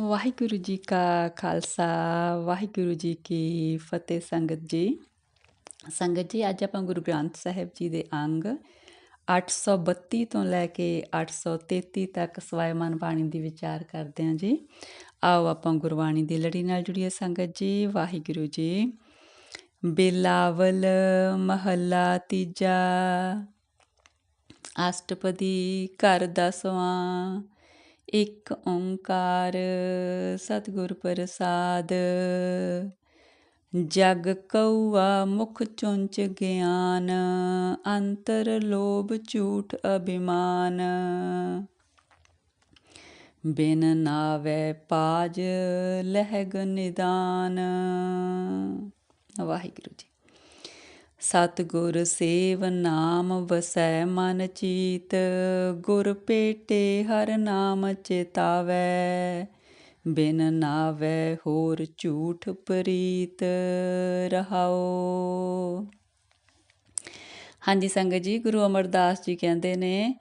ਵਾਹਿਗੁਰੂ ਜੀ ਕਾ ਖਾਲਸਾ, ਵਾਹਿਗੁਰੂ ਜੀ ਕੀ ਫਤਿਹ ਸੰਗਤ ਜੀ। ਸੰਗਤ ਜੀ, ਅੱਜ ਆਪਾਂ ਗੁਰੂ ਗ੍ਰੰਥ ਸਾਹਿਬ ਜੀ ਦੇ ਅੰਗ 832 ਤੋਂ ਲੈ ਕੇ 833 ਤੱਕ ਸਵਾਇਮਾਨ ਬਾਣੀ ਦੀ ਵਿਚਾਰ ਕਰਦੇ ਹਾਂ ਜੀ। ਆਓ ਆਪਾਂ ਗੁਰਬਾਣੀ ਦੀ ਲੜੀ ਨਾਲ ਜੁੜੀਏ ਸੰਗਤ ਜੀ, ਵਾਹਿਗੁਰੂ ਜੀ। ਬਿਲਾਵਲ ਮਹੱਲਾ ਤੀਜਾ, ਅਸ਼ਟਪਦੀ ਘਰ ਦਸਵਾਂ ਇੱਕ ਓੰਕਾਰ ਸਤਿਗੁਰ ਪ੍ਰਸਾਦ। ਜਗ ਕਉਆ ਮੁਖ ਚੁੰਚ ਗਿਆਨ, ਅੰਤਰ ਲੋਭ ਝੂਠ ਅਭਿਮਾਨ। ਬਿਨ ਨਾਵੇ ਪਾਜ ਲਹਿਗ ਨਿਦਾਨ। ਵਾਹਿਗੁਰੂ ਜੀ ਸਤਿਗੁਰ ਸੇਵ ਨਾਮ ਵਸੈ ਮਨ ਚੀਤ, ਗੁਰ ਪੇਟੇ ਹਰ ਨਾਮ ਚੇਤਾਵੈ। ਬਿਨ ਨਾਵੈ ਹੋਰ ਝੂਠ ਪ੍ਰੀਤ ਰਹਾਓ ਹਾਂਜੀ ਸੰਗਤ ਜੀ, ਗੁਰੂ ਅਮਰਦਾਸ ਜੀ ਕਹਿੰਦੇ ਨੇ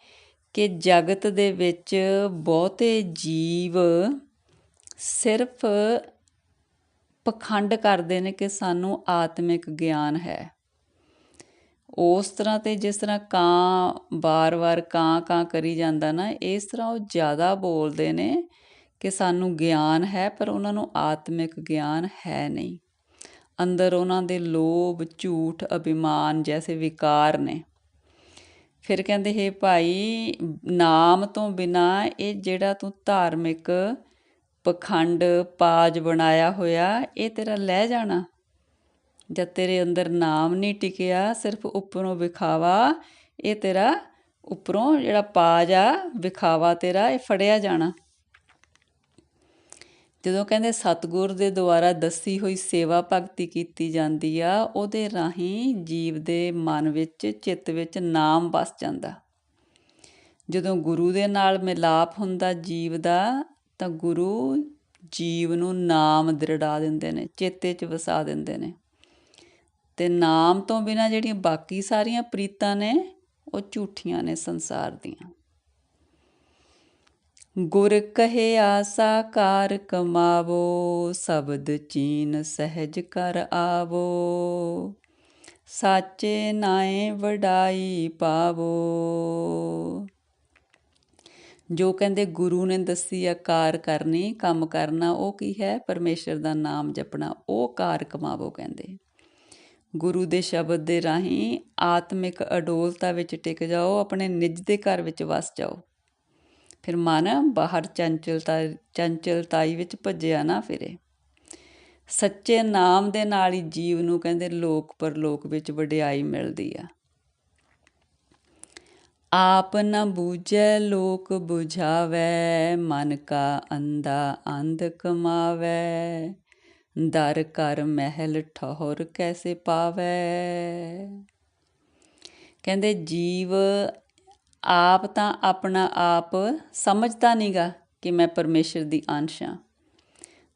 ਕਿ ਜਗਤ ਦੇ ਵਿੱਚ ਬਹੁਤੇ ਜੀਵ ਸਿਰਫ ਪਖੰਡ ਕਰਦੇ ਨੇ ਕਿ ਸਾਨੂੰ ਆਤਮਿਕ ਗਿਆਨ ਹੈ। ਉਸ ਤਰ੍ਹਾਂ ਤੇ ਜਿਸ ਤਰ੍ਹਾਂ ਕਾਂ ਵਾਰ ਵਾਰ ਕਾਂ ਕਾਂ ਕਰੀ ਜਾਂਦਾ ਨਾ, ਇਸ ਤਰ੍ਹਾਂ ਉਹ ਜ਼ਿਆਦਾ ਬੋਲਦੇ ਨੇ ਕਿ ਸਾਨੂੰ ਗਿਆਨ ਹੈ, ਪਰ ਉਹਨਾਂ ਨੂੰ ਆਤਮਿਕ ਗਿਆਨ ਹੈ ਨਹੀਂ। ਅੰਦਰ ਉਹਨਾਂ ਦੇ ਲੋਭ, ਝੂਠ, ਅਭਿਮਾਨ ਜੈਸੇ ਵਿਕਾਰ ਨੇ। ਫਿਰ ਕਹਿੰਦੇ, ਹੈ ਭਾਈ, ਨਾਮ ਤੋਂ ਬਿਨਾ ਇਹ ਜਿਹੜਾ ਤੂੰ ਧਾਰਮਿਕ ਪਖੰਡ, ਪਾਜ ਬਣਾਇਆ ਹੋਇਆ, ਇਹ ਤੇਰਾ ਲੈ ਜਾਣਾ। ਜਦ ਤੇਰੇ ਅੰਦਰ ਨਾਮ ਨਹੀਂ ਟਿਕਿਆ, ਸਿਰਫ ਉੱਪਰੋਂ ਵਿਖਾਵਾ, ਇਹ ਤੇਰਾ ਉੱਪਰੋਂ ਜਿਹੜਾ ਪਾਜ ਆ, ਵਿਖਾਵਾ ਤੇਰਾ, ਇਹ ਫੜਿਆ ਜਾਣਾ। ਜਦੋਂ ਕਹਿੰਦੇ ਸਤਗੁਰ ਦੇ ਦੁਆਰਾ ਦੱਸੀ ਹੋਈ ਸੇਵਾ ਭਗਤੀ ਕੀਤੀ ਜਾਂਦੀ ਆ, ਉਹਦੇ ਰਾਹੀਂ ਜੀਵ ਦੇ ਮਨ ਵਿੱਚ, ਚਿੱਤ ਵਿੱਚ ਨਾਮ ਵਸ ਜਾਂਦਾ। ਜਦੋਂ ਗੁਰੂ ਦੇ ਨਾਲ ਮਿਲਾਪ ਹੁੰਦਾ ਜੀਵ ਦਾ, ਤਾਂ ਗੁਰੂ ਜੀਵ ਨੂੰ ਨਾਮ ਦ੍ਰਿੜਾ ਦਿੰਦੇ ਨੇ, ਚੇਤੇ 'ਚ ਵਸਾ ਦਿੰਦੇ ਨੇ। ਅਤੇ ਨਾਮ ਤੋਂ ਬਿਨਾਂ ਜਿਹੜੀਆਂ ਬਾਕੀ ਸਾਰੀਆਂ ਪ੍ਰੀਤਾਂ ਨੇ, ਉਹ ਝੂਠੀਆਂ ਨੇ ਸੰਸਾਰ ਦੀਆਂ। ਗੁਰ ਕਹੇ ਆਸਾ ਕਾਰ ਕਮਾਵੋ, ਸ਼ਬਦ ਚੀਨ ਸਹਿਜ ਕਰ ਆਵੋ। ਸਾਚੇ ਨਾਏ ਵਡਾਈ ਪਾਵੋ। ਜੋ ਕਹਿੰਦੇ ਗੁਰੂ ਨੇ ਦੱਸੀ ਆ, ਕਾਰ ਕਰਨੀ, ਕੰਮ ਕਰਨਾ, ਉਹ ਕੀ ਹੈ? ਪਰਮੇਸ਼ਰ ਦਾ ਨਾਮ ਜਪਣਾ, ਉਹ ਕਾਰ ਕਮਾਵੋ ਕਹਿੰਦੇ। ਗੁਰੂ ਦੇ ਸ਼ਬਦ ਦੇ ਰਾਹੀਂ ਆਤਮਿਕ ਅਡੋਲਤਾ ਵਿੱਚ ਟਿਕ ਜਾਓ, ਆਪਣੇ ਨਿੱਜ ਦੇ ਘਰ ਵਿੱਚ ਵਸ ਜਾਓ। ਫਿਰ ਮਨ ਬਾਹਰ ਚੰਚਲਤਾ, ਚੰਚਲਤਾਈ ਵਿੱਚ ਭੱਜਿਆ ਨਾ ਫਿਰੇ। ਸੱਚੇ ਨਾਮ ਦੇ ਨਾਲ ਹੀ ਜੀਵ ਨੂੰ ਕਹਿੰਦੇ ਲੋਕ ਪਰਲੋਕ ਵਿੱਚ ਵਡਿਆਈ ਮਿਲਦੀ ਆ। ਆਪ ਨ ਬੂਝੈ, ਲੋਕ 부ਝਾਵੈ ਮਨ ਕਾ ਅੰਦਾ ਅੰਧ ਕਮਾਵੈ। ਦਰ ਕਰ ਮਹਿਲ ਠਹਰ ਕੈਸੇ ਪਾਵੈ? ਕਹਿੰਦੇ, ਜੀਵ ਆਪ ਤਾਂ ਆਪਣਾ ਆਪ ਸਮਝਦਾ ਨਹੀਂਗਾ ਕਿ ਮੈਂ ਪਰਮੇਸ਼ਰ ਦੀ ਅੰਸ਼ ਹਾਂ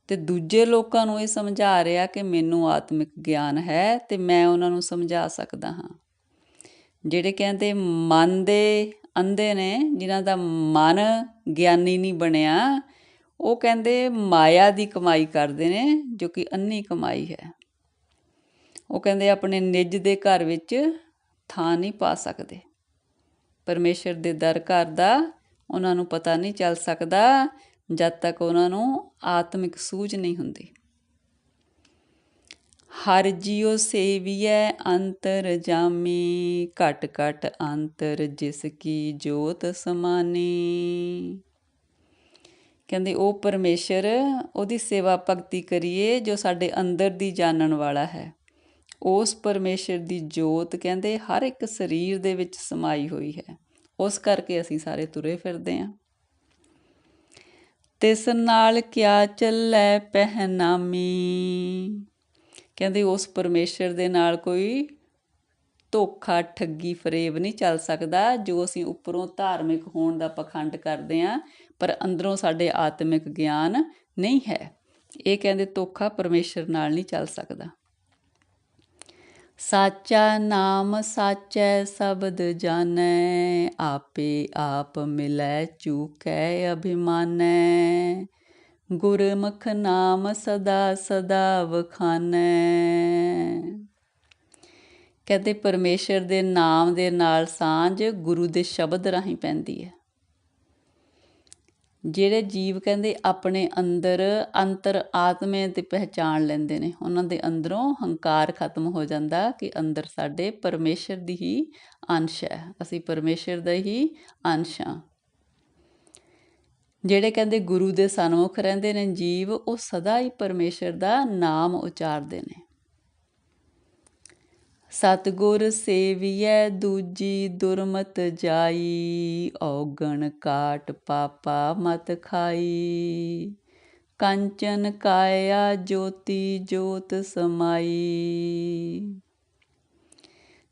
ਤੇ ਦੂਜੇ ਲੋਕਾਂ ਨੂੰ ਇਹ ਸਮਝਾ ਰਿਹਾ ਕਿ ਮੈਨੂੰ ਆਤਮਿਕ ਗਿਆਨ ਹੈ ਤੇ ਮੈਂ ਉਹਨਾਂ ਨੂੰ ਸਮਝਾ ਸਕਦਾ ਹਾਂ। ਜਿਹੜੇ ਕਹਿੰਦੇ, ਮਨ ਦੇ ਅੰਧੇ ਨੇ, ਜਿਨ੍ਹਾਂ ਦਾ ਮਨ ਗਿਆਨੀ ਨਹੀਂ ਬਣਿਆ ਉਹ ਕਹਿੰਦੇ ਮਾਇਆ ਦੀ ਕਮਾਈ ਕਰਦੇ ਨੇ, ਜੋ ਕਿ ਅੰਨੀ ਕਮਾਈ ਹੈ। ਉਹ ਕਹਿੰਦੇ ਆਪਣੇ ਨਿੱਜ ਦੇ ਘਰ ਵਿੱਚ ਥਾਂ ਨਹੀਂ ਪਾ ਸਕਦੇ। ਪਰਮੇਸ਼ਰ ਦੇ ਦਰ ਘਰ ਦਾ ਉਹਨਾਂ ਨੂੰ ਪਤਾ ਨਹੀਂ ਚੱਲ ਸਕਦਾ, ਜਦ ਤੱਕ ਉਹਨਾਂ ਨੂੰ ਆਤਮਿਕ ਸੂਝ ਨਹੀਂ ਹੁੰਦੀ। ਹਰ ਜਿਉ ਸੇਵੀਐ ਅੰਤਰ ਜਾਮੀ, ਘਟ ਘਟ ਅੰਤਰ ਜਿਸ ਕੀ ਜੋਤ ਸਮਾਨੀ। ਕਹਿੰਦੇ ਉਹ ਪਰਮੇਸ਼ਰ, ਉਹਦੀ ਸੇਵਾ ਭਗਤੀ ਕਰੀਏ ਜੋ ਸਾਡੇ ਅੰਦਰ ਦੀ ਜਾਣਨ ਵਾਲਾ ਹੈ। ਉਸ ਪਰਮੇਸ਼ਰ ਦੀ ਜੋਤ ਕਹਿੰਦੇ ਹਰ ਇੱਕ ਸਰੀਰ ਦੇ ਵਿੱਚ ਸਮਾਈ ਹੋਈ ਹੈ। ਉਸ ਕਰਕੇ ਅਸੀਂ ਸਾਰੇ ਤੁਰੇ ਫਿਰਦੇ ਆਂ ਤਿਸ ਨਾਲ ਕਿਆ ਚੱਲੇ ਪਹਿਨਾਮੀ? ਕਹਿੰਦੇ ਉਸ ਪਰਮੇਸ਼ਰ ਦੇ ਨਾਲ ਕੋਈ ਧੋਖਾ, ਠੱਗੀ, ਫਰੇਬ ਨਹੀਂ ਚੱਲ ਸਕਦਾ। ਜੋ ਅਸੀਂ ਉੱਪਰੋਂ ਧਾਰਮਿਕ ਹੋਣ ਦਾ ਪਖੰਡ ਕਰਦੇ ਆਂ ਪਰ ਅੰਦਰੋਂ ਸਾਡੇ ਆਤਮਿਕ ਗਿਆਨ ਨਹੀਂ ਹੈ। ਇਹ ਕਹਿੰਦੇ ਧੋਖਾ ਪਰਮੇਸ਼ਰ ਨਾਲ ਨਹੀਂ ਚੱਲ ਸਕਦਾ। ਸਾਚਾ ਨਾਮ ਸਾਚੈ ਸ਼ਬਦ ਜਾਣੈ, ਆਪੇ ਆਪ ਮਿਲੈ, ਚੂਕੈ ਅਭਿਮਾਨੈ। ਗੁਰਮੁਖ ਨਾਮ ਸਦਾ ਸਦਾ ਵਖਾਨੈ। ਕਹਿੰਦੇ ਪਰਮੇਸ਼ਰ ਦੇ ਨਾਮ ਦੇ ਨਾਲ ਸਾਂਝ ਗੁਰੂ ਦੇ ਸ਼ਬਦ ਰਾਹੀਂ ਪੈਂਦੀ ਹੈ। ਜਿਹੜੇ ਜੀਵ ਕਹਿੰਦੇ ਆਪਣੇ ਅੰਦਰ ਅੰਤਰ ਆਤਮੇ 'ਤੇ ਪਹਿਚਾਣ ਲੈਂਦੇ ਨੇ, ਉਹਨਾਂ ਦੇ ਅੰਦਰੋਂ ਹੰਕਾਰ ਖਤਮ ਹੋ ਜਾਂਦਾ ਕਿ ਅੰਦਰ ਸਾਡੇ ਪਰਮੇਸ਼ਰ ਦੀ ਹੀ ਅੰਸ਼ ਹੈ। ਅਸੀਂ ਪਰਮੇਸ਼ਰ ਦਾ ਹੀ ਅੰਸ਼ ਹਾਂ। ਜਿਹੜੇ ਕਹਿੰਦੇ ਗੁਰੂ ਦੇ ਸਨਮੁਖ ਰਹਿੰਦੇ ਨੇ ਜੀਵ, ਉਹ ਸਦਾ ਹੀ ਪਰਮੇਸ਼ਰ ਦਾ ਨਾਮ ਉਚਾਰਦੇ ਨੇ। ਸਤਗੁਰ ਸੇਵੀਐ, ਦੂਜੀ ਦੁਰਮਤ ਜਾਈ, ਔਗਣ ਕਾਟ ਪਾਪਾ ਮਤ ਖਾਈ। ਕੰਚਨ ਕਾਇਆ ਜੋਤੀ ਜੋਤ ਸਮਾਈ।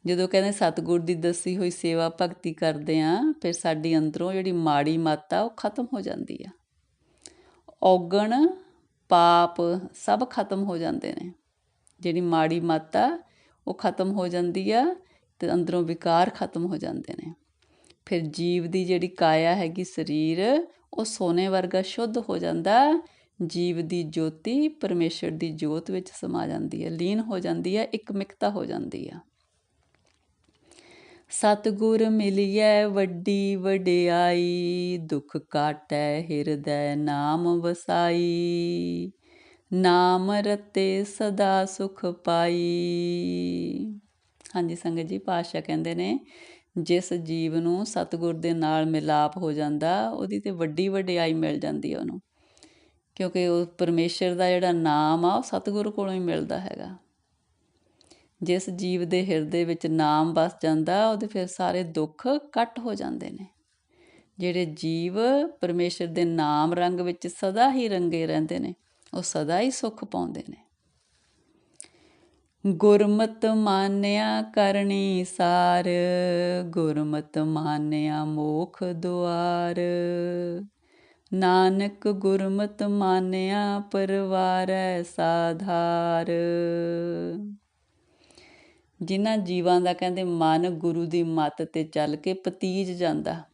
ਜਦੋਂ ਕਹਿੰਦੇ ਸਤਗੁਰ ਦੀ ਦੱਸੀ ਹੋਈ ਸੇਵਾ ਭਗਤੀ ਕਰਦੇ ਆ, ਫਿਰ ਸਾਡੀ ਅੰਦਰੋਂ ਜਿਹੜੀ ਮਾੜੀ ਮਾਤਾ ਉਹ ਖਤਮ ਹੋ ਜਾਂਦੀ ਆ। ਔਗਣ, ਪਾਪ ਸਭ ਖਤਮ ਹੋ ਜਾਂਦੇ ਨੇ। ਜਿਹੜੀ ਮਾੜੀ ਮਾਤਾ ਉਹ ਖਤਮ ਹੋ ਜਾਂਦੀ ਆ ਤੇ ਅੰਦਰੋਂ ਵਿਕਾਰ ਖਤਮ ਹੋ ਜਾਂਦੇ ਨੇ। ਫਿਰ ਜੀਵ ਦੀ ਜਿਹੜੀ ਕਾਇਆ ਹੈਗੀ ਸਰੀਰ, ਉਹ ਸੋਨੇ ਵਰਗਾ ਸ਼ੁੱਧ ਹੋ ਜਾਂਦਾ। ਜੀਵ ਦੀ ਜੋਤੀ ਪਰਮੇਸ਼ਰ ਦੀ ਜੋਤ ਵਿੱਚ ਸਮਾ ਜਾਂਦੀ ਹੈ ਲੀਨ ਹੋ ਜਾਂਦੀ ਹੈ ਇਕਮਿਕਤਾ ਹੋ ਜਾਂਦੀ ਆ। ਸਤਗੁਰ ਮਿਲਿਐ ਵੱਡੀ ਵਡਿਆਈ, ਦੁਖ ਕਾਟੈ ਹਿਰਦੈ ਨਾਮ ਵਸਾਈ। ਨਾਮ ਰਤੇ ਸਦਾ ਸੁਖ ਪਾਈ। ਹਾਂਜੀ, ਸੰਗਤ ਜੀ ਪਾਸ਼ਾ ਕਹਿੰਦੇ ਨੇ, ਜਿਸ ਜੀਵ ਨੂੰ ਸਤਗੁਰ ਦੇ ਨਾਲ ਮਿਲਾਪ ਹੋ ਜਾਂਦਾ, ਉਹਦੀ ਤੇ ਵੱਡੀ ਵਡਿਆਈ ਮਿਲ ਜਾਂਦੀ ਹੈ ਉਹਨੂੰ। ਕਿਉਂਕਿ ਉਹ ਪਰਮੇਸ਼ਰ ਦਾ ਜਿਹੜਾ ਨਾਮ ਆ, ਉਹ ਸਤਗੁਰ ਕੋਲੋਂ ਹੀ ਮਿਲਦਾ ਹੈਗਾ। ਜਿਸ ਜੀਵ ਦੇ ਹਿਰਦੇ ਵਿੱਚ ਨਾਮ ਵਸ ਜਾਂਦਾ, ਉਹਦੇ ਫਿਰ ਸਾਰੇ ਦੁੱਖ ਕੱਟ ਹੋ ਜਾਂਦੇ ਨੇ। ਜਿਹੜੇ ਜੀਵ ਪਰਮੇਸ਼ਰ ਦੇ ਨਾਮ ਰੰਗ ਵਿੱਚ ਸਦਾ ਹੀ ਰੰਗੇ ਰਹਿੰਦੇ ਨੇ। ਉਹ ਸਦਾ ਹੀ ਸੁੱਖ ਪਾਉਂਦੇ ਨੇ। ਗੁਰਮਤ ਮਾਨਿਆ ਕਰਨੀ ਸਾਰ, ਗੁਰਮਤ ਮਾਨਿਆ ਮੋਖ ਦੁਆਰ। ਨਾਨਕ ਗੁਰਮਤ ਮਾਨਿਆ ਪਰਵਾਰੈ ਸਾਧਾਰ। ਜਿਨ੍ਹਾਂ ਜੀਵਾਂ ਦਾ ਕਹਿੰਦੇ ਮਨ ਗੁਰੂ ਦੀ ਮੱਤ ਤੇ ਚੱਲ ਕੇ ਪਤੀਜ ਜਾਂਦਾ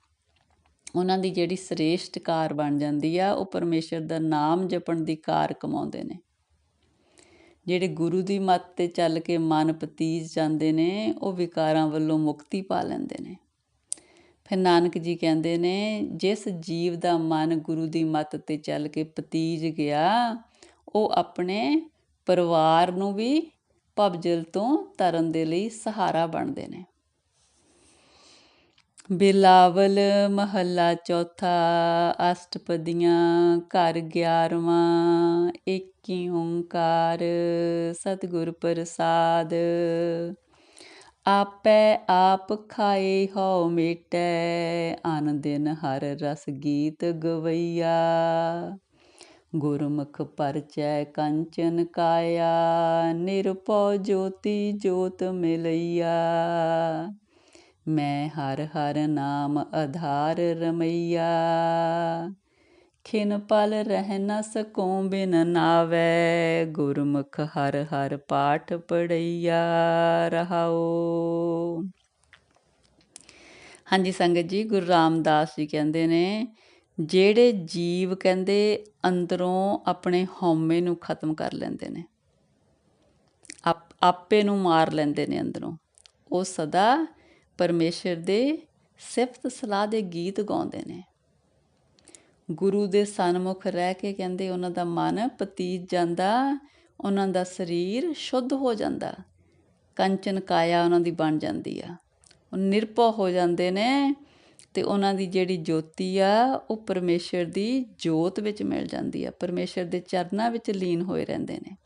ਉਹਨਾਂ ਦੀ ਜਿਹੜੀ ਸ੍ਰੇਸ਼ਟ ਕਾਰ ਬਣ ਜਾਂਦੀ ਆ, ਉਹ ਪਰਮੇਸ਼ਰ ਦਾ ਨਾਮ ਜਪਣ ਦੀ ਕਾਰ ਕਮਾਉਂਦੇ ਨੇ। ਜਿਹੜੇ ਗੁਰੂ ਦੀ ਮੱਤ ਤੇ ਚੱਲ ਕੇ ਮਨ ਪਤੀਜ ਜਾਂਦੇ ਨੇ, ਉਹ ਵਿਕਾਰਾਂ ਵੱਲੋਂ ਮੁਕਤੀ ਪਾ ਲੈਂਦੇ ਨੇ। ਫਿਰ ਨਾਨਕ ਜੀ ਕਹਿੰਦੇ ਨੇ, ਜਿਸ ਜੀਵ ਦਾ ਮਨ ਗੁਰੂ ਦੀ ਮੱਤ ਤੇ ਚੱਲ ਕੇ ਪਤੀਜ ਗਿਆ, ਉਹ ਆਪਣੇ ਪਰਿਵਾਰ ਨੂੰ ਵੀ ਭਵਜਲ ਤੋਂ ਤਰਨ ਦੇ ਲਈ ਸਹਾਰਾ ਬਣਦੇ ਨੇ। ਬਿਲਾਵਲ ਮਹੱਲਾ ਚੌਥਾ, ਅਸ਼ਟਪਦੀਆਂ ਘਰ 11ਵਾਂ ਏਕੀ ਓੰਕਾਰ ਸਤਿਗੁਰ ਪ੍ਰਸਾਦ। ਆਪੈ ਆਪ ਖਾਏ ਹੋ ਮੇਟੈ ਆਨ ਦਿਨ ਹਰ ਰਸ ਗੀਤ ਗਵਈਆ। ਗੁਰਮੁਖ ਪਰਚੈ ਕੰਚਨ ਕਾਇਆ ਨਿਰਪਉ ਜੋਤੀ ਜੋਤ ਮਿਲਈਆ। ਮੈਂ ਹਰ ਹਰ ਨਾਮ ਆਧਾਰ ਰਮਈਆ। ਖਿਨ ਪਲ ਰਹਿ ਨ ਸਕਉ ਬਿਨ ਨਾਵੇ। ਗੁਰਮੁਖ ਹਰ ਹਰ ਪਾਠ ਪੜਈਆ ਰਹਾਓ ਹਾਂਜੀ, ਸੰਗਤ ਜੀ, ਗੁਰੂ ਰਾਮਦਾਸ ਜੀ ਕਹਿੰਦੇ ਨੇ, ਜਿਹੜੇ ਜੀਵ ਕਹਿੰਦੇ, ਅੰਦਰੋਂ ਆਪਣੇ ਹਉਮੈ ਨੂੰ ਖਤਮ ਕਰ ਲੈਂਦੇ ਨੇ। ਆਪੇ ਨੂੰ ਮਾਰ ਲੈਂਦੇ ਨੇ ਅੰਦਰੋਂ। ਉਹ ਸਦਾ ਪਰਮੇਸ਼ਰ ਦੇ ਸਿਫਤ ਸਲਾਹ ਦੇ ਗੀਤ ਗਾਉਂਦੇ ਨੇ। ਗੁਰੂ ਦੇ ਸਨਮੁਖ ਰਹਿ ਕੇ ਕਹਿੰਦੇ, ਉਹਨਾਂ ਦਾ ਮਨ ਪਤੀਤ ਜਾਂਦਾ, ਉਹਨਾਂ ਦਾ ਸਰੀਰ ਸ਼ੁੱਧ ਹੋ ਜਾਂਦਾ। ਕੰਚਨ ਕਾਇਆ ਉਹਨਾਂ ਦੀ ਬਣ ਜਾਂਦੀ ਆ। ਉਹ ਨਿਰਭਉ ਹੋ ਜਾਂਦੇ ਨੇ ਤੇ ਉਹਨਾਂ ਦੀ ਜਿਹੜੀ ਜੋਤੀ ਆ, ਉਹ ਪਰਮੇਸ਼ਰ ਦੀ ਜੋਤ ਵਿੱਚ ਮਿਲ ਜਾਂਦੀ ਆ। ਪਰਮੇਸ਼ਰ ਦੇ ਚਰਨਾਂ ਵਿੱਚ ਲੀਨ ਹੋਏ ਰਹਿੰਦੇ ਨੇ।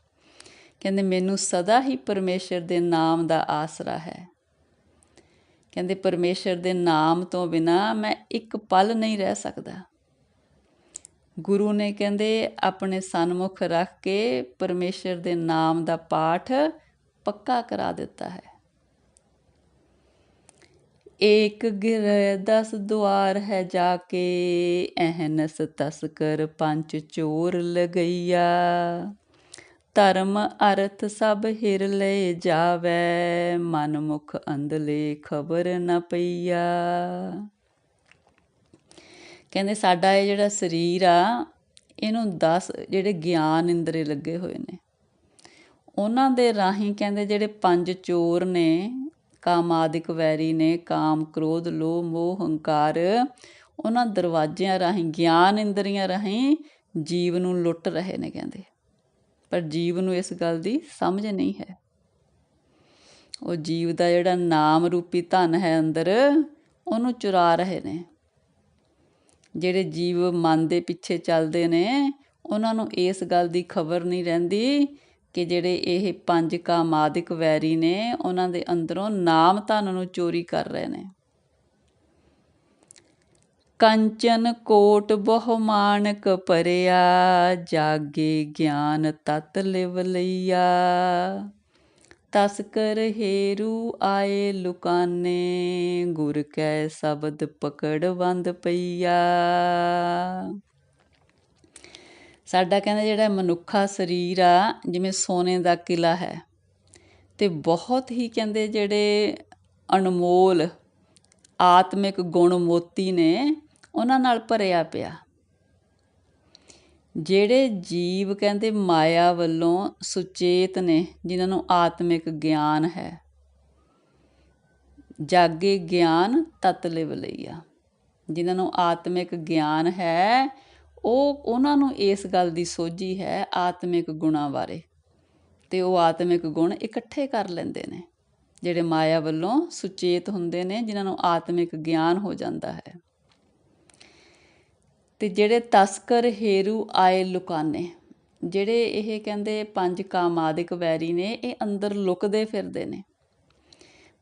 ਕਹਿੰਦੇ, ਮੈਨੂੰ ਸਦਾ ਹੀ ਪਰਮੇਸ਼ਰ ਦੇ ਨਾਮ ਦਾ ਆਸਰਾ ਹੈ। ਕਹਿੰਦੇ ਪਰਮੇਸ਼ਰ ਦੇ ਨਾਮ ਤੋਂ ਬਿਨਾ ਮੈਂ ਇੱਕ ਪਲ ਨਹੀਂ ਰਹਿ ਸਕਦਾ। ਗੁਰੂ ਨੇ ਕਹਿੰਦੇ ਆਪਣੇ ਸਨਮੁਖ ਰੱਖ ਕੇ ਪਰਮੇਸ਼ਰ ਦੇ ਨਾਮ ਦਾ ਪਾਠ ਪੱਕਾ ਕਰਾ ਦਿੱਤਾ ਹੈ। ਏਕ ਗਿਰ ਦਸ ਦੁਆਰ ਹੈ ਜਾ ਕੇ ਅਹਨਸ ਤਸਕਰ ਪੰਜ ਚੋਰ ਲਗਈਆ। ਧਰਮ ਅਰਥ ਸਭ ਹਿਰ ਲੈ ਜਾਵੇ ਮਨ ਮੁਖ ਅੰਧਲੇ ਖਬਰ ਨ ਪਈਆ। ਕਹਿੰਦੇ ਸਾਡਾ ਇਹ ਜਿਹੜਾ ਸਰੀਰ ਆ, ਇਹਨੂੰ 10 ਜਿਹੜੇ ਗਿਆਨ ਇੰਦਰੇ ਲੱਗੇ ਹੋਏ ਨੇ। ਉਹਨਾਂ ਦੇ ਰਾਹੀਂ ਕਹਿੰਦੇ ਜਿਹੜੇ ਪੰਜ ਚੋਰ ਨੇ ਕਾਮਾਦਿਕ ਵੈਰੀ ਨੇ, ਕਾਮ ਕ੍ਰੋਧ, ਲੋਭ, ਮੋਹ, ਹੰਕਾਰ, ਉਹਨਾਂ ਦਰਵਾਜ਼ਿਆਂ ਰਾਹੀਂ, ਗਿਆਨ ਇੰਦਰੀਆਂ ਰਾਹੀਂ ਜੀਵ ਨੂੰ ਲੁੱਟ ਰਹੇ ਨੇ ਕਹਿੰਦੇ। ਪਰ ਜੀਵ ਨੂੰ ਇਸ ਗੱਲ ਦੀ ਸਮਝ ਨਹੀਂ ਹੈ। ਉਹ ਜੀਵ ਦਾ ਜਿਹੜਾ ਨਾਮ ਰੂਪੀ ਧਨ ਹੈ ਅੰਦਰ, ਉਹਨੂੰ ਚੁਰਾ ਰਹੇ ਨੇ। ਜਿਹੜੇ ਜੀਵ ਮਨ ਦੇ ਪਿੱਛੇ ਚੱਲਦੇ ਨੇ, ਉਹਨਾਂ ਨੂੰ ਇਸ ਗੱਲ ਦੀ ਖਬਰ ਨਹੀਂ ਰਹਿੰਦੀ ਕਿ ਜਿਹੜੇ ਇਹ ਪੰਜ ਕਾਮਾਦਿਕ ਵੈਰੀ ਨੇ, ਉਹਨਾਂ ਦੇ ਅੰਦਰੋਂ ਨਾਮ ਧਨ ਨੂੰ ਚੋਰੀ ਕਰ ਰਹੇ ਨੇ। ਕੰਚਨ ਕੋਟ ਬਹੁਮਾਨਕ ਪਰਿਆ ਜਾਗੇ ਗਿਆਨ ਤਤ ਲਿਵ ਲਈਆ। ਤਸਕਰ ਹੇਰੂ ਆਏ ਲੁਕਾਨੇ, ਗੁਰ ਕੈ ਸ਼ਬਦ ਪਕੜ ਬੰਦ ਪਈਆ। ਸਾਡਾ ਕਹਿੰਦੇ ਜਿਹੜਾ ਮਨੁੱਖਾ ਸਰੀਰ ਆ, ਜਿਵੇਂ ਸੋਨੇ ਦਾ ਕਿਲਾ ਹੈ, ਤੇ ਬਹੁਤ ਹੀ ਕਹਿੰਦੇ ਜਿਹੜੇ ਅਨਮੋਲ, ਆਤਮਿਕ ਗੁਣ ਮੋਤੀ ਨੇ ਉਹਨਾਂ ਨਾਲ ਭਰਿਆ ਪਿਆ। ਜਿਹੜੇ ਜੀਵ ਕਹਿੰਦੇ ਮਾਇਆ ਵੱਲੋਂ ਸੁਚੇਤ ਨੇ, ਜਿਨ੍ਹਾਂ ਨੂੰ ਆਤਮਿਕ ਗਿਆਨ ਹੈ। ਜਾਗੇ ਗਿਆਨ ਤਤ ਲਿਵ ਲਈਆ। ਜਿਨ੍ਹਾਂ ਨੂੰ ਆਤਮਿਕ ਗਿਆਨ ਹੈ, ਉਹ ਉਹਨਾਂ ਨੂੰ ਇਸ ਗੱਲ ਦੀ ਸੋਝੀ ਹੈ, ਆਤਮਿਕ ਗੁਣਾਂ ਬਾਰੇ। ਤੇ ਉਹ ਆਤਮਿਕ ਗੁਣ ਇਕੱਠੇ ਕਰ ਲੈਂਦੇ ਨੇ। ਜਿਹੜੇ ਮਾਇਆ ਵੱਲੋਂ ਸੁਚੇਤ ਹੁੰਦੇ ਨੇ, ਜਿਨ੍ਹਾਂ ਨੂੰ ਆਤਮਿਕ ਗਿਆਨ ਹੋ ਜਾਂਦਾ ਹੈ। ਅਤੇ ਜਿਹੜੇ ਤਸਕਰ ਹੇਰੂ ਆਏ ਲੁਕਾਨੇ, ਜਿਹੜੇ ਇਹ ਕਹਿੰਦੇ ਪੰਜ ਕਾਮਾਦਿਕ ਵੈਰੀ ਨੇ, ਇਹ ਅੰਦਰ ਲੁਕਦੇ ਫਿਰਦੇ ਨੇ।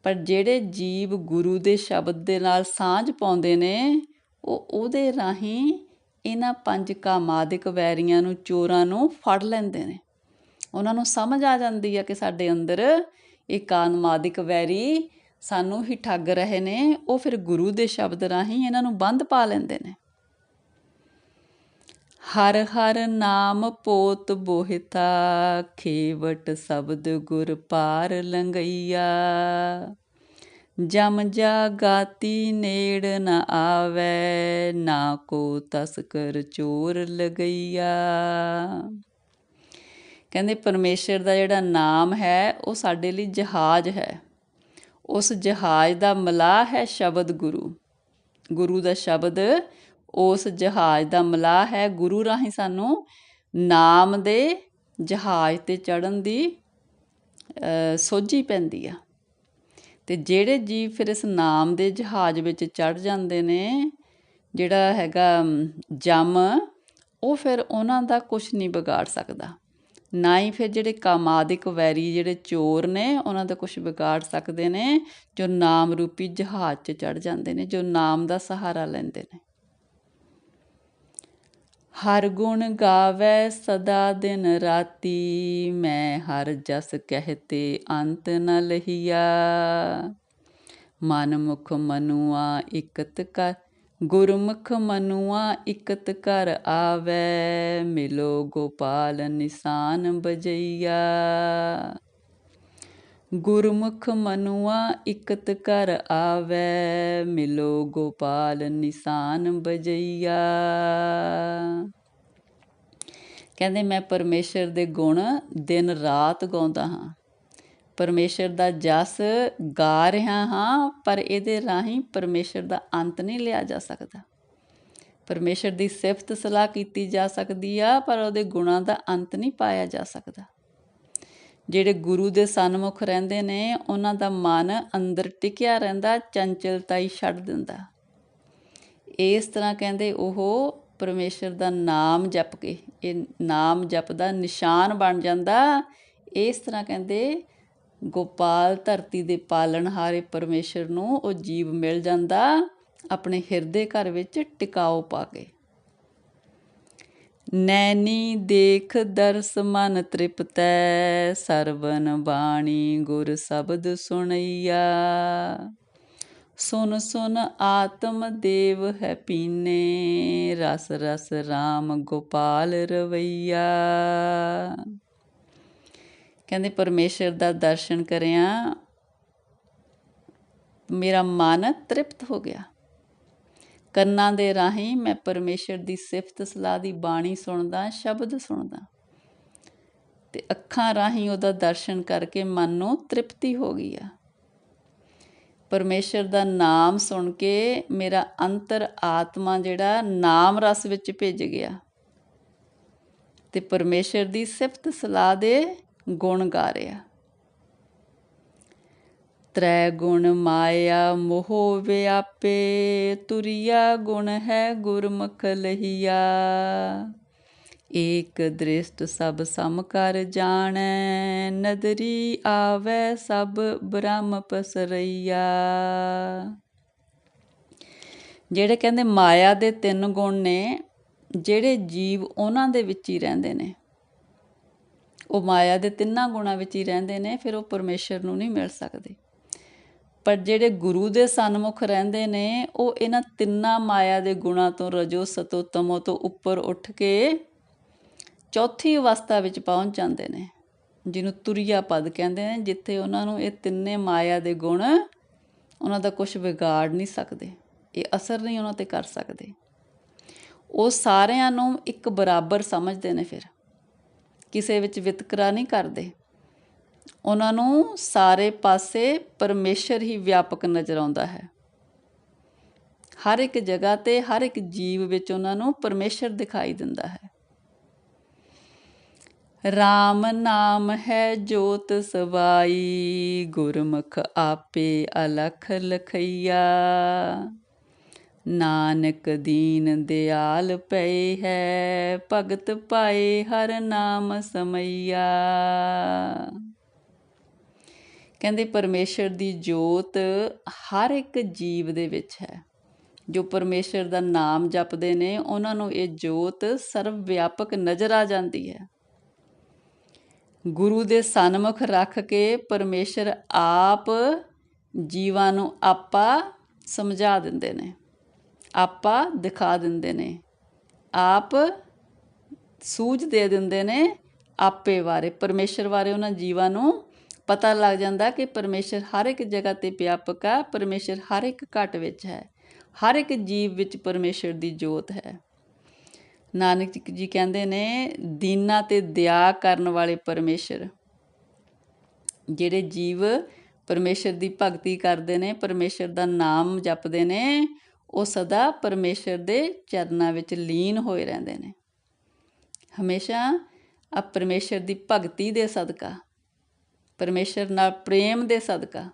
ਪਰ ਜਿਹੜੇ ਜੀਵ ਗੁਰੂ ਦੇ ਸ਼ਬਦ ਦੇ ਨਾਲ ਸਾਂਝ ਪਾਉਂਦੇ ਨੇ, ਉਹ ਉਹਦੇ ਰਾਹੀਂ ਇਹਨਾਂ ਪੰਜ ਕਾਮਾਦਿਕ ਵੈਰੀਆਂ ਨੂੰ, ਚੋਰਾਂ ਨੂੰ ਫੜ ਲੈਂਦੇ ਨੇ। ਉਹਨਾਂ ਨੂੰ ਸਮਝ ਆ ਜਾਂਦੀ ਹੈ ਕਿ ਸਾਡੇ ਅੰਦਰ ਇਹ ਕਾਮਾਦਿਕ ਵੈਰੀ ਸਾਨੂੰ ਹੀ ਠੱਗ ਰਹੇ ਨੇ, ਉਹ ਫਿਰ ਗੁਰੂ ਦੇ ਸ਼ਬਦ ਰਾਹੀਂ ਇਹਨਾਂ ਨੂੰ ਬੰਦ ਪਾ ਲੈਂਦੇ ਨੇ। ਹਰ ਹਰ ਨਾਮ ਪੋਤ ਬੋਹਿਤਾ, ਖੇਵਟ ਸ਼ਬਦ ਗੁਰ ਪਾਰ ਲੰਗਈਆ ਜਮ ਜਾ ਨੇੜ ਨ ਆਵੇ, ਨਾ ਕੋ ਤਸਕਰ ਚੋਰ ਲਗਈਆ। ਕਹਿੰਦੇ ਪਰਮੇਸ਼ਰ ਦਾ ਜਿਹੜਾ ਨਾਮ ਹੈ, ਉਹ ਸਾਡੇ ਲਈ ਜਹਾਜ਼ ਹੈ। ਉਸ ਜਹਾਜ਼ ਦਾ ਮਲਾਹ ਹੈ ਸ਼ਬਦ ਗੁਰੂ। ਗੁਰੂ ਦਾ ਸ਼ਬਦ ਉਸ ਜਹਾਜ਼ ਦਾ ਮਲਾਹ ਹੈ। ਗੁਰੂ ਰਾਹੀਂ ਸਾਨੂੰ ਨਾਮ ਦੇ ਜਹਾਜ਼ ਤੇ ਚੜਨ ਦੀ ਸੋਝੀ ਪੈਂਦੀ ਆ। ਤੇ ਜਿਹੜੇ ਜੀਵ ਫਿਰ ਇਸ ਨਾਮ ਦੇ ਜਹਾਜ਼ ਵਿੱਚ ਚੜ ਜਾਂਦੇ ਨੇ, ਜਿਹੜਾ ਹੈਗਾ ਜਮ, ਉਹ ਫਿਰ ਉਹਨਾਂ ਦਾ ਕੁਝ ਨਹੀਂ ਵਿਗਾੜ ਸਕਦਾ। ਨਾ ਹੀ ਫਿਰ ਜਿਹੜੇ ਕਾਮਾਦਿਕ ਵੈਰੀ, ਜਿਹੜੇ ਚੋਰ ਨੇ, ਉਹਨਾਂ ਦਾ ਕੁਝ ਵਿਗਾੜ ਸਕਦੇ ਨੇ, ਜੋ ਨਾਮ ਰੂਪੀ ਜਹਾਜ਼ 'ਚ ਚੜ ਜਾਂਦੇ ਨੇ, ਜੋ ਨਾਮ ਦਾ ਸਹਾਰਾ ਲੈਂਦੇ ਨੇ। ਹਰ ਗੁਣ ਗਾਵੇ ਸਦਾ ਦਿਨ ਰਾਤੀ, ਮੈਂ ਹਰ ਜਸ ਕਹਤੇ ਅੰਤ ਨ ਲਹੀਆ। ਮਨ ਮੁਖ ਮਨੁਆ ਇਕਤ ਕਰ, ਗੁਰਮੁਖ ਮਨੁਆ ਇਕਤ ਕਰ ਆਵੇ, ਮਿਲੋ ਗੋਪਾਲ ਨਿਸ਼ਾਨ ਬਜਈਆ। ਗੁਰਮੁਖ ਮਨੁਆ ਇਕਤ ਕਰ ਆਵੈ, ਮਿਲੋ ਗੋਪਾਲ ਨਿਸ਼ਾਨ ਬਜਈਆ। ਕਹਿੰਦੇ ਮੈਂ ਪਰਮੇਸ਼ਰ ਦੇ ਗੁਣ ਦਿਨ ਰਾਤ ਗਾਉਂਦਾ ਹਾਂ। ਪਰਮੇਸ਼ਰ ਦਾ ਜਸ ਗਾ ਰਿਹਾ ਹਾਂ, ਪਰ ਇਹਦੇ ਰਾਹੀਂ ਪਰਮੇਸ਼ਰ ਦਾ ਅੰਤ ਨਹੀਂ ਲਿਆ ਜਾ ਸਕਦਾ। ਪਰਮੇਸ਼ਰ ਦੀ ਸਿਫਤ ਸਲਾਹ ਕੀਤੀ ਜਾ ਸਕਦੀ ਆ, ਪਰ ਉਹਦੇ ਗੁਣਾਂ ਦਾ ਅੰਤ ਨਹੀਂ ਪਾਇਆ ਜਾ ਸਕਦਾ। ਜਿਹੜੇ ਗੁਰੂ ਦੇ ਸਨਮੁਖ ਰਹਿੰਦੇ ਨੇ, ਉਹਨਾਂ ਦਾ ਮਨ ਅੰਦਰ ਟਿਕਿਆ ਰਹਿੰਦਾ, ਚੰਚਲਤਾ ਹੀ ਛੱਡ ਦਿੰਦਾ। ਇਸ ਤਰ੍ਹਾਂ ਕਹਿੰਦੇ ਉਹ ਪਰਮੇਸ਼ਰ ਦਾ ਨਾਮ ਜਪ ਕੇ, ਇਹ ਨਾਮ ਜਪਦਾ ਨਿਸ਼ਾਨ ਬਣ ਜਾਂਦਾ। ਇਸ ਤਰ੍ਹਾਂ ਕਹਿੰਦੇ, ਗੋਪਾਲ ਧਰਤੀ ਦੇ ਪਾਲਣਹਾਰੇ ਪਰਮੇਸ਼ਰ ਨੂੰ ਉਹ ਜੀਵ ਮਿਲ ਜਾਂਦਾ, ਆਪਣੇ ਹਿਰਦੇ ਘਰ ਵਿੱਚ ਟਿਕਾਓ ਪਾ ਕੇ। ਨੈਣੀ ਦੇਖ ਦਰਸ ਮਨ ਤ੍ਰਿਪਤੈ, ਸਰਵਨ ਬਾਣੀ ਗੁਰ ਸ਼ਬਦ ਸੁਣਈਆ। ਸੁਨ ਸੁਨ ਆਤਮ ਦੇਵ ਹੈ ਪੀਨੇ, ਰਸ ਰਸ RAM ਗੋਪਾਲ ਰਵਈਆ। ਕਹਿੰਦੇ ਪਰਮੇਸ਼ਰ ਦਾ ਦਰਸ਼ਨ ਕਰਿਆ, ਮੇਰਾ ਮਨ ਤ੍ਰਿਪਤ ਹੋ ਗਿਆ। ਕੰਨਾਂ ਦੇ ਰਾਹੀਂ ਮੈਂ ਪਰਮੇਸ਼ਰ ਦੀ ਸਿਫਤ ਸਲਾਹ ਦੀ ਬਾਣੀ ਸੁਣਦਾ, ਸ਼ਬਦ ਸੁਣਦਾ। ਤੇ ਅੱਖਾਂ ਰਾਹੀਂ ਉਹਦਾ ਦਰਸ਼ਨ ਕਰਕੇ ਮਨ ਨੂੰ ਤ੍ਰਿਪਤੀ ਹੋ ਗਈ ਆ। ਪਰਮੇਸ਼ਰ ਦਾ ਨਾਮ ਸੁਣ ਕੇ ਮੇਰਾ ਅੰਤਰ ਆਤਮਾ ਜਿਹੜਾ ਨਾਮ ਰਸ ਵਿੱਚ ਭਿੱਜ ਗਿਆ। ਤੇ ਪਰਮੇਸ਼ਰ ਦੀ ਸਿਫਤ ਸਲਾਹ ਦੇ ਗੁਣ ਗਾ ਰਿਹਾ। ਤ੍ਰੈ ਗੁਣ ਮਾਇਆ ਮੋਹ ਵਿਆਪੇ, ਤੁਰਿਆ ਗੁਣ ਹੈ ਗੁਰਮੁਖ ਲਹੀਆ। ਏਕ ਦ੍ਰਿਸ਼ਟ ਸਭ ਸਮ ਕਰ ਜਾਣੈ, ਨਦਰੀ ਆਵੈ ਸਭ ਬ੍ਰਹਮ ਪਸਰਈਆ। ਜਿਹੜੇ ਕਹਿੰਦੇ ਮਾਇਆ ਦੇ ਤਿੰਨ ਗੁਣ ਨੇ, ਜਿਹੜੇ ਜੀਵ ਉਹਨਾਂ ਦੇ ਵਿੱਚ ਹੀ ਰਹਿੰਦੇ ਨੇ। ਉਹ ਮਾਇਆ ਦੇ ਤਿੰਨਾਂ ਗੁਣਾਂ ਵਿੱਚ ਹੀ ਰਹਿੰਦੇ ਨੇ, ਫਿਰ ਉਹ ਪਰਮੇਸ਼ਰ ਨੂੰ ਨਹੀਂ ਮਿਲ ਸਕਦੇ। ਪਰ ਜਿਹੜੇ ਗੁਰੂ ਦੇ ਸਨਮੁਖ ਰਹਿੰਦੇ ਨੇ, ਉਹ ਇਹਨਾਂ ਤਿੰਨਾਂ ਮਾਇਆ ਦੇ ਗੁਣਾਂ ਤੋਂ ਰਜੋ ਸਤੋ ਤਮੋ ਤੋਂ ਉੱਪਰ ਉੱਠ ਕੇ ਚੌਥੀ ਅਵਸਥਾ ਵਿੱਚ ਪਹੁੰਚ ਜਾਂਦੇ ਨੇ, ਜਿਹਨੂੰ ਤੁਰਿਆ ਪਦ ਕਹਿੰਦੇ ਨੇ, ਜਿੱਥੇ ਉਹਨਾਂ ਨੂੰ ਇਹ ਤਿੰਨੇ ਮਾਇਆ ਦੇ ਗੁਣ ਉਹਨਾਂ ਦਾ ਕੁਝ ਵਿਗਾੜ ਨਹੀਂ ਸਕਦੇ, ਇਹ ਅਸਰ ਨਹੀਂ ਉਹਨਾਂ ਤੇ ਕਰ ਸਕਦੇ। ਉਹ ਸਾਰਿਆਂ ਨੂੰ ਇੱਕ ਬਰਾਬਰ ਸਮਝਦੇ ਨੇ ਫਿਰ, ਕਿਸੇ ਵਿੱਚ ਵਿਤਕਰਾ ਨਹੀਂ ਕਰਦੇ। ਉਹਨਾਂ ਨੂੰ ਸਾਰੇ ਪਾਸੇ ਪਰਮੇਸ਼ਰ ਹੀ ਵਿਆਪਕ ਨਜ਼ਰ ਆਉਂਦਾ ਹੈ। ਹਰ ਇੱਕ ਜਗ੍ਹਾ ਤੇ ਹਰ ਇੱਕ ਜੀਵ ਵਿੱਚ ਉਹਨਾਂ ਨੂੰ ਪਰਮੇਸ਼ਰ ਦਿਖਾਈ ਦਿੰਦਾ ਹੈ। ਰਾਮ ਨਾਮ ਹੈ ਜੋਤ ਸਵਾਈ, ਗੁਰਮੁਖ ਆਪੇ ਅਲਖ ਲਖਈਆ। ਨਾਨਕ ਦੀਨ ਦਿਆਲ ਪਏ ਹੈ, ਭਗਤ ਪਾਏ ਹਰ ਨਾਮ ਸਮਈਆ। ਕਹਿੰਦੇ ਪਰਮੇਸ਼ਰ ਦੀ ਜੋਤ ਹਰ ਇੱਕ ਜੀਵ ਦੇ ਵਿੱਚ ਹੈ। ਜੋ ਪਰਮੇਸ਼ਰ ਦਾ ਨਾਮ ਜਪਦੇ ਨੇ, ਉਹਨਾਂ ਨੂੰ ਇਹ ਜੋਤ ਸਰਵ ਵਿਆਪਕ ਨਜ਼ਰ ਆ ਜਾਂਦੀ ਹੈ। ਗੁਰੂ ਦੇ ਸਨਮੁਖ ਰੱਖ ਕੇ ਪਰਮੇਸ਼ਰ ਆਪ ਜੀਵਾਂ ਨੂੰ ਆਪਾ ਸਮਝਾ ਦਿੰਦੇ ਨੇ, ਆਪਾ ਦਿਖਾ ਦਿੰਦੇ ਨੇ, ਆਪ ਸੂਝ ਦੇ ਦਿੰਦੇ ਨੇ, ਆਪੇ ਬਾਰੇ ਪਰਮੇਸ਼ਰ ਬਾਰੇ ਉਹਨਾਂ ਜੀਵਾਂ ਨੂੰ ਪਤਾ ਲੱਗ ਜਾਂਦਾ ਕਿ ਪਰਮੇਸ਼ਰ ਹਰ ਇੱਕ ਜਗ੍ਹਾ ਤੇ ਵਿਆਪਕ ਹੈ ਪਰਮੇਸ਼ਰ ਹਰ ਇੱਕ ਘਟ ਵਿੱਚ ਹੈ। ਹਰ ਇੱਕ ਜੀਵ ਵਿੱਚ ਪਰਮੇਸ਼ਰ ਦੀ ਜੋਤ ਹੈ। ਨਾਨਕ ਜੀ ਕਹਿੰਦੇ ਨੇ, ਦੀਨਾ ਤੇ ਦਇਆ ਕਰਨ ਵਾਲੇ ਪਰਮੇਸ਼ਰ। ਜਿਹੜੇ ਜੀਵ ਪਰਮੇਸ਼ਰ ਦੀ ਭਗਤੀ ਕਰਦੇ ਨੇ, ਪਰਮੇਸ਼ਰ ਦਾ ਨਾਮ ਜਪਦੇ ਨੇ, ਉਹ ਸਦਾ ਪਰਮੇਸ਼ਰ ਦੇ ਚਰਨਾਂ ਵਿੱਚ ਲੀਨ ਹੋਏ ਰਹਿੰਦੇ ਨੇ। ਹਮੇਸ਼ਾ ਆ ਪਰਮੇਸ਼ਰ ਦੀ ਭਗਤੀ ਦੇ ਸਦਕਾ ਪਰਮੇਸ਼ਰ ਨਾਲ ਪ੍ਰੇਮ ਦੇ ਸਦਕਾ।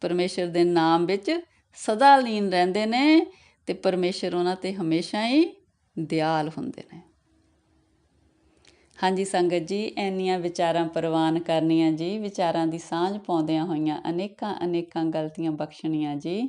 ਪਰਮੇਸ਼ਰ ਦੇ ਨਾਮ ਵਿੱਚ ਸਦਾ ਲੀਨ ਰਹਿੰਦੇ ਨੇ ਤੇ ਪਰਮੇਸ਼ਰ ਉਹਨਾਂ ਤੇ ਹਮੇਸ਼ਾ ਹੀ ਦਿਆਲ ਹੁੰਦੇ ਨੇ। ਹਾਂਜੀ ਸੰਗਤ ਜੀ, ਇੰਨੀਆਂ ਵਿਚਾਰਾਂ ਪ੍ਰਵਾਨ ਕਰਨੀਆਂ ਜੀ, ਵਿਚਾਰਾਂ ਦੀ ਸਾਂਝ ਪਾਉਂਦਿਆਂ ਹੋਈਆਂ ਅਨੇਕਾਂ ਅਨੇਕਾਂ ਗਲਤੀਆਂ ਬਖਸ਼ਣੀਆਂ ਜੀ।